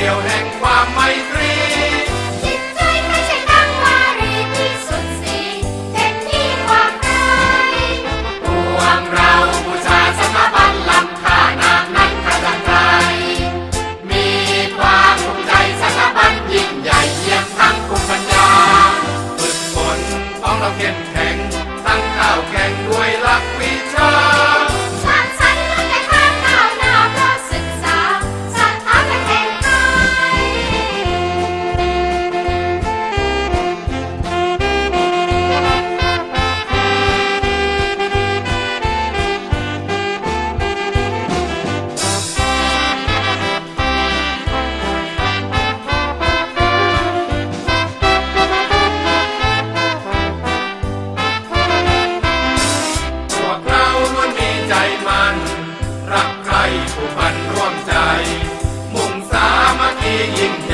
เดียวแห่งความไม่ตรี deliyim